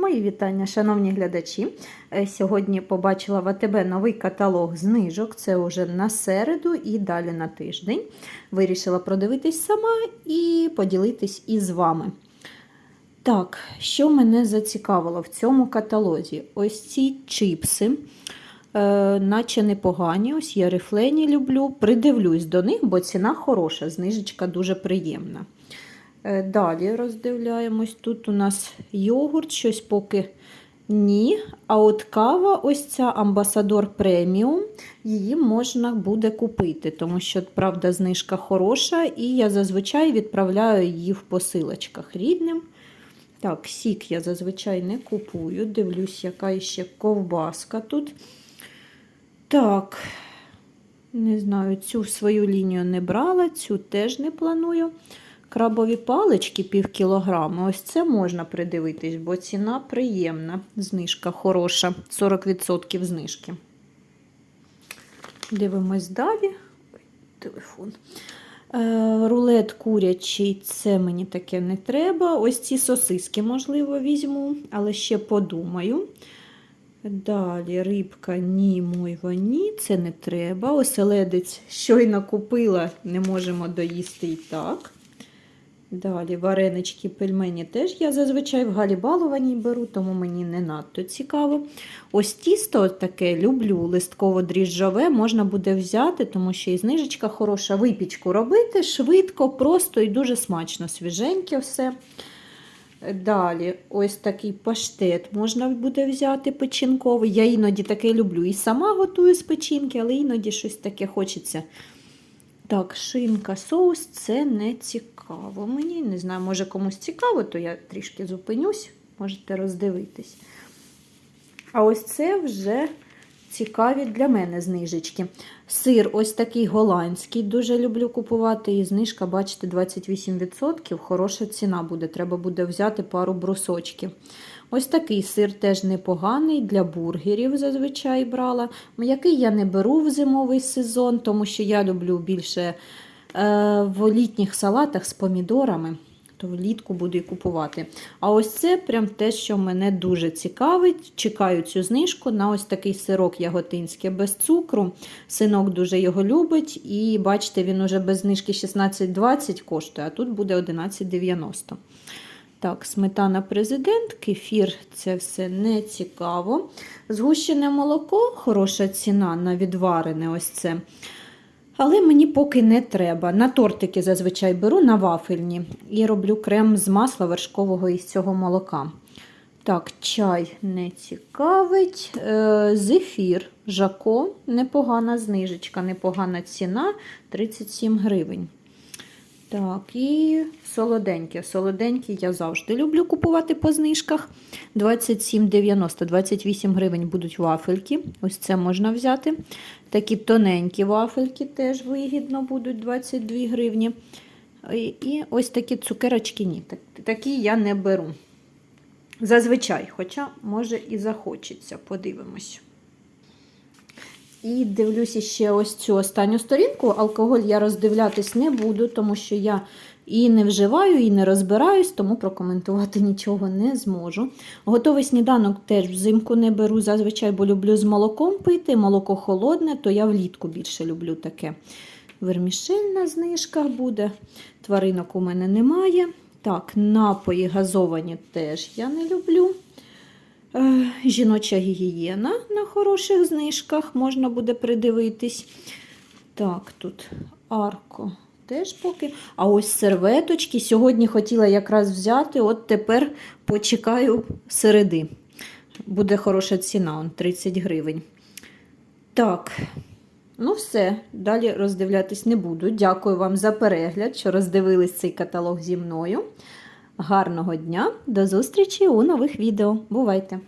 Мої вітання, шановні глядачі. Е, Сьогодні побачила в АТБ новий каталог знижок. Це вже на середу і далі на тиждень. Вирішила продивитись сама і поділитись із вами. Так, що мене зацікавило в цьому каталозі? Ось ці чіпси, е, наче непогані. Ось я рифлені люблю. Придивлюсь до них, бо ціна хороша, знижечка дуже приємна. Е, Далі роздивляємось. Тут у нас йогурт, щось поки ні. А от кава, ось ця Амбасадор преміум, її можна буде купити, тому що, правда, знижка хороша, і я зазвичай відправляю її в посилочках рідним. Так, сік я зазвичай не купую. Дивлюсь, яка ще ковбаска тут. Так, не знаю, цю свою лінію не брала, цю теж не планую. Крабові палички пів кілограма. Ось це можна придивитись, бо ціна приємна. Знижка хороша, 40% знижки. Дивимось далі. Телефон. Е, рулет курячий, це мені таке не треба. Ось ці сосиски, можливо, візьму, але ще подумаю. Далі рибка ні, мойва ні, це не треба. Оселедець щойно купила, не можемо доїсти і так. Далі варенички, пельмені теж я зазвичай в галібалованій беру, тому мені не надто цікаво. Ось тісто таке люблю, листково-дріжджове, можна буде взяти, тому що і знижечка хороша. Випічку робити швидко, просто і дуже смачно, свіженьке все. Далі, ось такий паштет можна буде взяти печінковий. Я іноді таке люблю. І сама готую з печінки, але іноді щось таке хочеться. Так, шинка, соус це не цікаво. Мені не знаю, може комусь цікаво, то я трішки зупинюсь, можете роздивитись. А ось це вже цікаві для мене знижечки. Сир ось такий голландський, дуже люблю купувати. І знижка, бачите, 28%. Хороша ціна буде. Треба буде взяти пару брусочків. Ось такий сир теж непоганий для бургерів зазвичай брала. Який я не беру в зимовий сезон, тому що я люблю більше е, в літніх салатах з помідорами. То влітку буду і купувати. А ось це прям те, що мене дуже цікавить. Чекаю цю знижку на ось такий сирок яготинський без цукру. Синок дуже його любить. І бачите, він уже без знижки 16,20 коштує, а тут буде 11,90. Так, сметана президент, кефір це все не цікаво. Згущене молоко, хороша ціна на відварене ось це. Але мені поки не треба. На тортики зазвичай беру на вафельні і роблю крем з масла вершкового із цього молока. Так, чай не цікавить. Е, Зефір, жако, непогана знижечка, непогана ціна 37 гривень. Так, і солоденьке. Солоденькі я завжди люблю купувати по знижках. 27,90, 28 гривень будуть вафельки. Ось це можна взяти. Такі тоненькі вафельки теж вигідно будуть 22 гривні. І, ось такі цукерочки ні. Так, такі я не беру. Зазвичай, хоча, може, і захочеться. Подивимось. І дивлюся ще ось цю останню сторінку. Алкоголь я роздивлятись не буду, тому що я і не вживаю, і не розбираюсь, тому прокоментувати нічого не зможу. Готовий сніданок теж взимку не беру, зазвичай, бо люблю з молоком пити. Молоко холодне, то я влітку більше люблю таке. Вермішель на знижках буде. Тваринок у мене немає. Так, напої газовані теж я не люблю. Е, Жіноча гігієна на хороших знижках можна буде придивитись. Так, тут арко теж поки. А ось серветочки. Сьогодні хотіла якраз взяти, от тепер почекаю середи. Буде хороша ціна, он 30 гривень. Так, ну все, далі роздивлятись не буду. Дякую вам за перегляд, що роздивились цей каталог зі мною. Гарного дня, до зустрічі у нових відео. Бувайте!